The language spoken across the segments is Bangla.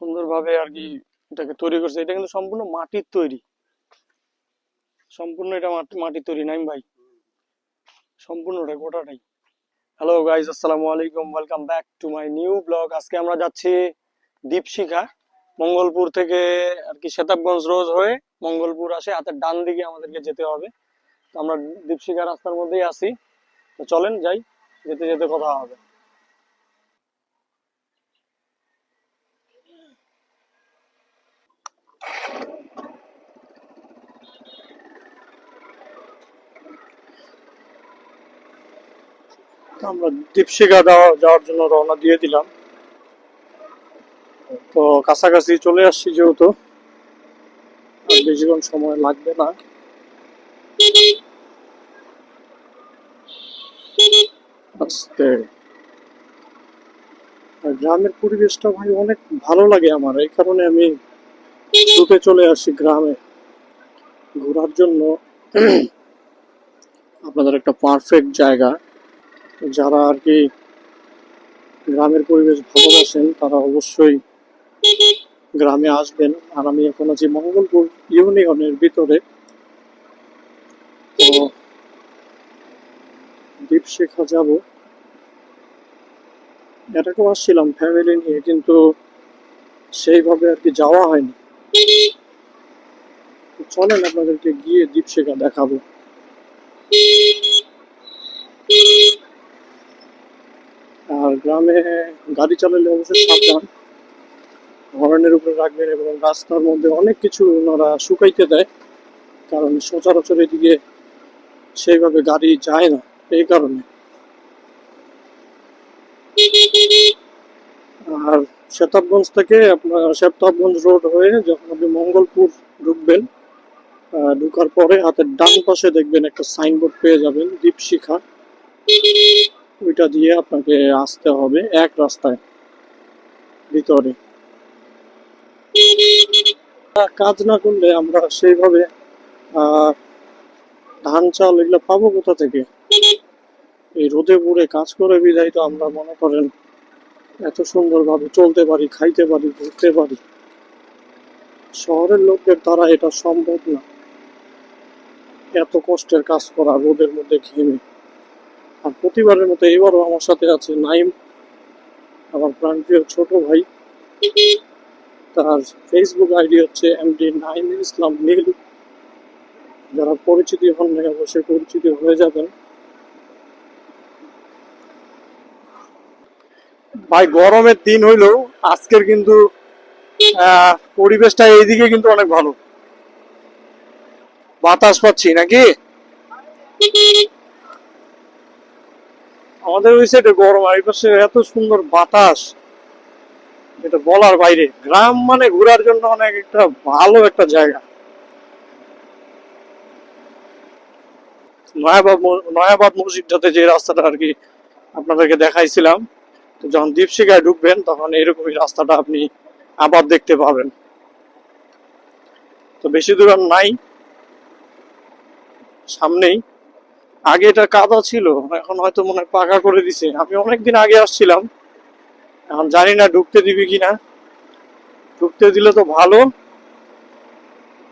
সুন্দরভাবে আর কি এটাকে তৈরি করছে। এটা কিন্তু সম্পূর্ণ মাটির তৈরি। সম্পূর্ণ এটা মাটির তৈরি নাইম ভাই? সম্পূর্ণটা গোটাটাই। হ্যালো গাইজ আসসালামু আলাইকুম। Welcome back to my new blog আজকে আমরা যাচ্ছি দীপশিখা মঙ্গলপুর থেকে আর কি সেতাবগঞ্জ রোজ হয়ে মঙ্গলপুর আসে। হাতের ডান দিকে আমাদেরকে যেতে হবে। তো আমরা দীপশিখা রাস্তার মধ্যেই আছি। তো চলেন যাই যেতে যেতে কথা হবে। আমরা দীপশিখা যাওয়ার জন্য রওনা দিয়ে দিলাম। তো কাছাকাছি চলে আসছি যেহেতু বেশিক্ষণ সময় লাগবে না। গ্রামের পরিবেশটা ভাই অনেক ভালো লাগে আমার, এই কারণে আমি ছুটে চলে আসি গ্রামে ঘোরার জন্য। আপনাদের একটা পারফেক্ট জায়গা। যারা আর কি গ্রামের পরিবেশ ভালোবাসেন তারা অবশ্যই গ্রামে আসবেন। আর আমি এখন আছি মঙ্গলপুর ইউনিয়নের ভিতরে। তো দ্বীপশিখা যাব। এটাকেও আসছিলাম ফ্যামিলি নিয়ে, কিন্তু সেইভাবে আর কি যাওয়া হয়নি। চলেন আপনাদেরকে গিয়ে দ্বীপশিখা দেখাবো আর গ্রামে গাড়ি চালালে অবশ্যই সাবধান। হর্নের উপরে রাখবেন এবং রাস্তার মধ্যে অনেক কিছু ওনারা শুকাইতে দেয়। কারণ সচরাচর এদিকে সেইভাবে গাড়ি যায় না, এই কারণে। আর শেতাবগঞ্জ থেকে আপনার শেতাবগঞ্জ রোড হয়ে যখন আপনি মঙ্গলপুর ঢুকবেন ঢুকার পরে হাতের ডান পাশে দেখবেন একটা সাইনবোর্ড পেয়ে যাবেন, দীপশিখা। ওইটা দিয়ে আপনাকে আসতে হবে এক রাস্তায়, ভিতরে। কাজ না করলে আমরা সেইভাবে ধান চাল এগুলো পাবো কোথা থেকে? এই রোদে পুড়ে কাজ করে বিদায় তো আমরা মনে করেন এত সুন্দরভাবে চলতে পারি, খাইতে পারি, ঘুরতে পারি। শহরের লোকদের দ্বারা এটা সম্ভব না। এত কষ্টের কাজ করা রোদের মধ্যে ঘেমে। আর প্রতিবারের মতো এবারও আমার সাথে আছে নাইম, আমার প্রাণপ্রিয় ছোট ভাই। তার ফেসবুক আইডি হচ্ছে এমডি নাইম ইসলাম নীল যারা পরিচিতি হন নাই, অবশ্যই পরিচিতি হয়ে যাবেন। ভাই, গরমের দিন হইলেও আজকের কিন্তু পরিবেশটা এইদিকে কিন্তু অনেক ভালো। বাতাস পাচ্ছি নাকি? আমাদের ওই সাইডে গরম, আর পাশে এত সুন্দর বাতাস। এটা বলার বাইরে। গ্রাম মানে ঘোরার জন্য অনেক একটা ভালো একটা জায়গা। নয়াবাদ নয়াবাদ মসজিদটাতে যে রাস্তাটা আর কি আপনাদেরকে দেখাইছিলাম, তো যখন দীপশিকায় ঢুকবেন, তখন এরকমই রাস্তাটা আপনি আবার দেখতে পাবেন। তো বেশি দূর আর নাই। সামনেই আগে এটা কাদা ছিল এখন হয়তো মনে হয় পাকা করে দিছে। আমি অনেকদিন আগে আসছিলাম। এখন জানি না ঢুকতে দিবি কিনা। ঢুকতে দিলে তো ভালো।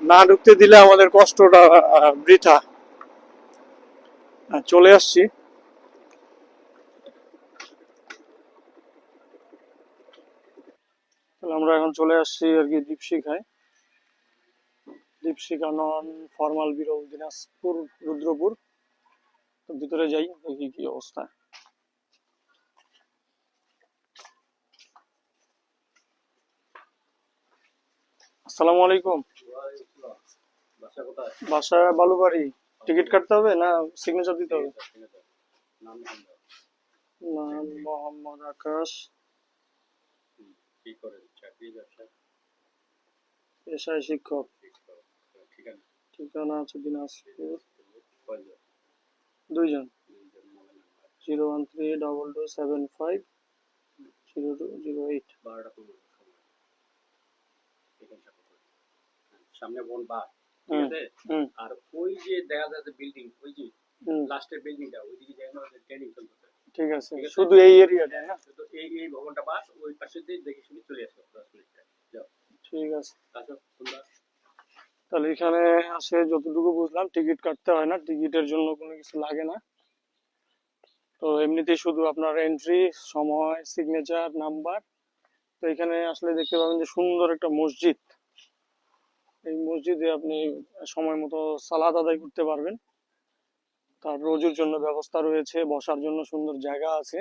না ঢুকতে দিলে আমাদের কষ্টটা বৃথা। আহ, চলে আসছি। আমরা এখন চলে আসছি আর কি দীপশিখায়। দীপশিখা নন ফর্মাল বিরল দিনাজপুর রুদ্রপুর। তো ভিতরে যাই, দেখি কি অবস্থা। আসসালামু আলাইকুম। বাসা বালুবাড়ি। টিকিট কাটতে হবে না সিগনেচার দিতে হবে? নাম মোহাম্মদ আকাশ। পেশায় শিক্ষক। ঠিকানা আছে দিনাজপুর। দুইজন। Zero one three double two seven five zero two zero eight. বারোটা পনেরো সামনে বোন বা। ঠিক আছে? আর ওই যে দেখা যাচ্ছে বিল্ডিং ওই যে লাস্টের বিল্ডিংটা ওইদিকে যেন ট্রেনিং চলতেছে। ঠিক আছে। শুধু এই এরিয়াটা না? তো এই এই ভবনটা বাস ওই পাশে দিয়ে দেখে শুনে চলে আসবে দশ মিনিট ঠিক আছে। আচ্ছা তোমরা তাহলে এখানে আসে যতটুকু বুঝলাম, টিকিট কাটতে হয় না, টিকিটের জন্য কোনো কিছু লাগে না। তো এমনিতেই শুধু আপনার এন্ট্রি সময় সিগনেচার নাম্বার তো এখানে আসলে দেখতে পাবেন যে সুন্দর একটা মসজিদ। এই মসজিদে আপনি সময় মতো সালাদ আদায় করতে পারবেন। তার রোজুর জন্য ব্যবস্থা রয়েছে, বসার জন্য সুন্দর জায়গা আছে।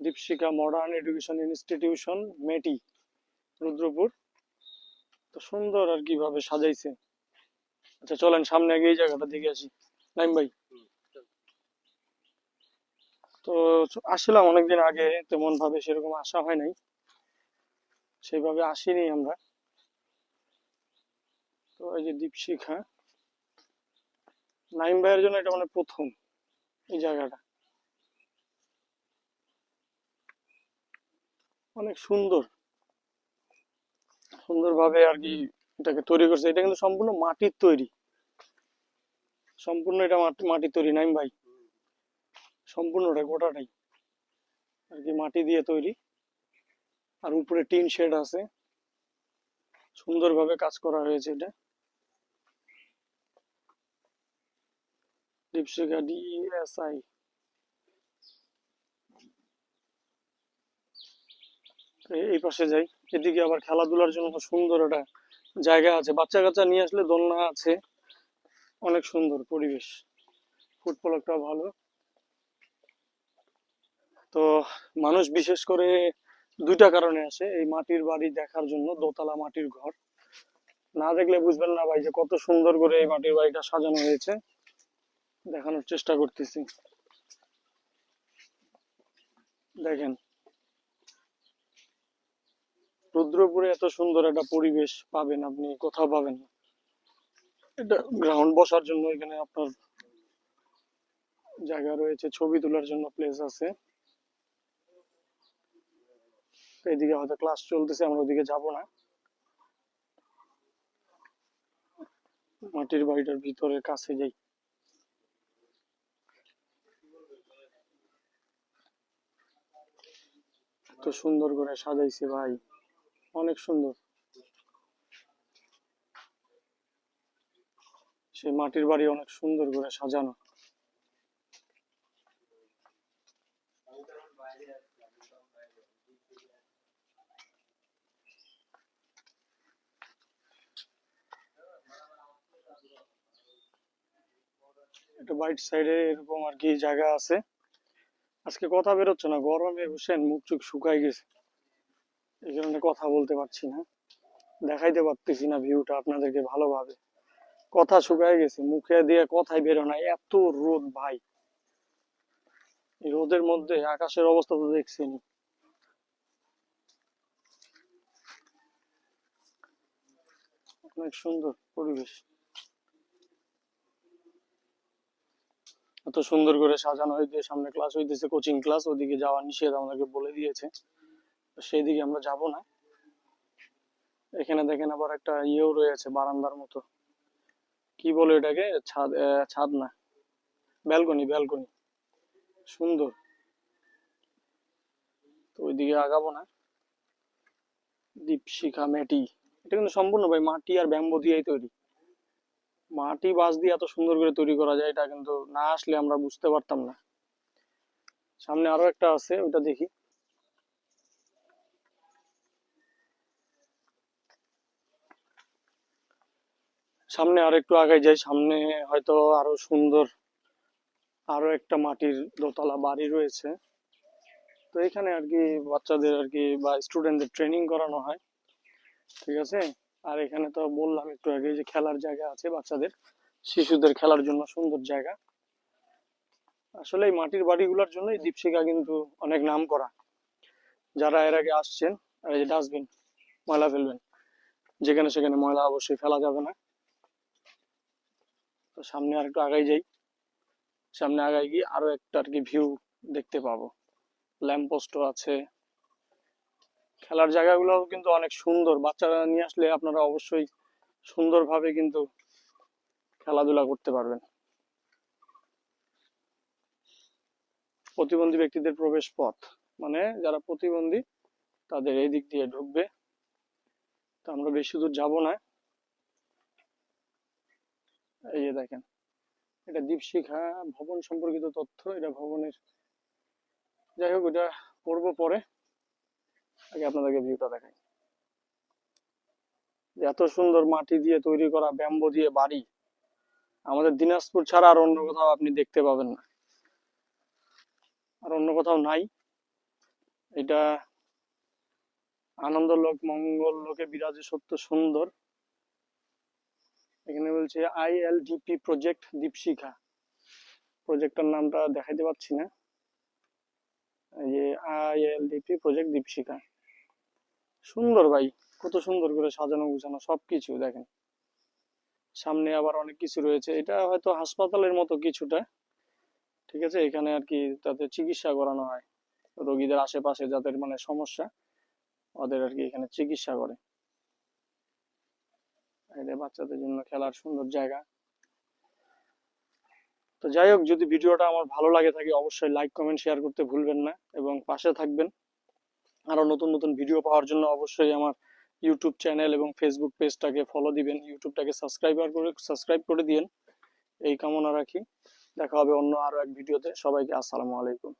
Dipshika modern education institution, Meti, Rudrapur. তো সুন্দর আর কীভাবে সাজাইছে। আচ্ছা চলেন সামনে আগে এই জায়গাটা দেখে আসি। নাইম ভাই। তো আসলাম অনেকদিন আগে তেমন ভাবে সেরকম আসা হয় নাই। সেইভাবে আসিনি আমরা। তো এই যে দীপশিখা নাইম ভাইয়ের জন্য এটা মানে প্রথম এই জায়গাটা। অনেক সুন্দর। সুন্দরভাবে আর কি এটাকে তৈরি করছে। এটা কিন্তু সম্পূর্ণ মাটির তৈরি। সম্পূর্ণ এটা মাটি, মাটির তৈরি, নাইম ভাই? সম্পূর্ণটা গোটাটাই। আর কি মাটি দিয়ে তৈরি। আর উপরে টিন শেড আছে। সুন্দরভাবে কাজ করা হয়েছে এটা। দীপশিখা ডিএসআই এই পাশে যাই। এদিকে আবার খেলাধুলার জন্য সুন্দর একটা জায়গা আছে। বাচ্চা কাচ্চা নিয়ে আসলে দোলনা আছে। অনেক সুন্দর পরিবেশ। ফুটবল একটা ভালো। তো মানুষ বিশেষ করে দুইটা কারণে আসে। এই মাটির বাড়ি দেখার জন্য দোতলা মাটির ঘর। না দেখলে বুঝবেন না ভাই যে কত সুন্দর করে এই মাটির বাড়িটা সাজানো হয়েছে। দেখানোর চেষ্টা করতেছি। দেখেন। রুদ্রপুরে এত সুন্দর একটা পরিবেশ পাবেন আপনি, কোথাও পাবেন না। এটা গ্রাউন্ড বসার জন্য এখানে আপনার জায়গা রয়েছে, ছবি তোলার জন্য প্লেস আছে। তো এদিকে হয়তো ক্লাস চলতেছে, আমরা ওদিকে যাব না। মাটির বাড়িটার ভিতরে কাছে যাই। এত সুন্দর করে সাজাইছে ভাই। অনেক সুন্দর। সে মাটির বাড়ি অনেক সুন্দর করে সাজানো। এটা বাইট সাইডে এরকম আর কি জায়গা আছে। আজকে কথা বেরোচ্ছে না, গরমে হোসেন মুখ চুখ শুকাই গেছে। এই কারণে কথা বলতে পারছি না। দেখাইতে পারতেছি না ভিউটা আপনাদেরকে ভালোভাবে। কথা শুকায় গেছে, মুখে দিয়ে কথাই বেরো না। এত রোদ ভাই। রোদের মধ্যে আকাশের অবস্থা তো দেখছেনি অনেক সুন্দর পরিবেশ। এত সুন্দর করে সাজানো হয়েছে, সামনে ক্লাস হইতেছে কোচিং ক্লাস ওদিকে যাওয়া নিষেধ আমাদেরকে বলে দিয়েছে। সেই দিকে আমরা যাব না। এখানে দেখেন আবার একটা ইয়েও রয়েছে বারান্দার মতো। কি বলে এটাকে? ছাদ ছাদ না। Balcony balcony. সুন্দর। তো ওইদিকে আগাবো না। দীপশিখা মেটি। এটা কিন্তু সম্পূর্ণ ভাই মাটি আর ব্যাম্বো দিয়েই তৈরি। মাটি বাঁশ দিয়ে এত সুন্দর করে তৈরি করা যায়, এটা কিন্তু না আসলে আমরা বুঝতে পারতাম না। সামনে আরও একটা আছে, ওইটা দেখি। সামনে আর একটু আগে যাই। সামনে হয়তো আরও সুন্দর আরও একটা মাটির দোতলা বাড়ি রয়েছে। তো এখানে আর কি বাচ্চাদের আর কি বা স্টুডেন্টদের ট্রেনিং করানো হয়। ঠিক আছে? আর এখানে তো বললাম একটু আগে যে খেলার জায়গা আছে বাচ্চাদের। শিশুদের খেলার জন্য সুন্দর জায়গা। আসলে এই মাটির বাড়িগুলোর জন্য এই দীপশিখা কিন্তু অনেক নাম করা যারা এর আগে আসছেন আর এই যে ডাস্টবিন ময়লা ফেলবেন। যেখানে সেখানে ময়লা অবশ্যই ফেলা যাবে না। তো সামনে আর একটু আগাই যাই। সামনে আগাই গিয়ে আরও একটা আর কি ভিউ দেখতে পাবো। ল্যাম্পপোস্টও আছে। খেলার জায়গাগুলো কিন্তু অনেক সুন্দর। বাচ্চারা নিয়ে আসলে আপনারা অবশ্যই সুন্দরভাবে কিন্তু খেলাধুলা করতে পারবেন। প্রতিবন্ধী ব্যক্তিদের প্রবেশ পথ। মানে যারা প্রতিবন্ধী, তাদের এই দিক দিয়ে ঢুকবে। আমরা বেশি দূর যাব না। এই যে দেখেন, এটা দীপশিখা ভবন সম্পর্কিত তথ্য, এটা ভবনের, যাই হোক, এটা পড়ব পরে। আগে আপনাদেরকে ভিউটা দেখাই। এত সুন্দর মাটি দিয়ে তৈরি করা ব্যাম্বো দিয়ে বাড়ি, আমাদের দিনাজপুর ছাড়া আর অন্য কোথাও আপনি দেখতে পাবেন না। আর অন্য কোথাও নাই। এটা আনন্দলোক মঙ্গল লোকে বিরাজে সত্য সুন্দর। এখানে বলছে আইএলডিপি প্রজেক্ট দীপশিখা প্রজেক্টটার নামটা দেখাইতে পাচ্ছি না। যে আইএলডিপি প্রজেক্ট দীপশিখা সুন্দর ভাই, কত সুন্দর করে সাজানো গুছানো সবকিছু, দেখেন। সামনে আবার অনেক কিছু রয়েছে। এটা হয়তো হাসপাতালের মতো কিছুটা, ঠিক আছে? এখানে আর কি তাদের চিকিৎসা করানো হয়। রোগীদের আশেপাশে যাদের মানে সমস্যা, ওদের আর কি এখানে চিকিৎসা করে। এটা বাচ্চাদের জন্য খেলার সুন্দর জায়গা। তো যাই হোক, যদি ভিডিওটা আমার ভালো লাগে থাকে, অবশ্যই লাইক কমেন্ট শেয়ার করতে ভুলবেন না এবং পাশে থাকবেন। আরও নতুন নতুন ভিডিও পাওয়ার জন্য অবশ্যই আমার ইউটিউব চ্যানেল এবং ফেসবুক পেজটাকে ফলো দিবেন। ইউটিউবটাকে সাবস্ক্রাইবার করে সাবস্ক্রাইব করে দিন এই কামনা রাখি। দেখা হবে অন্য আরও এক ভিডিওতে সবাইকে আসসালামু আলাইকুম।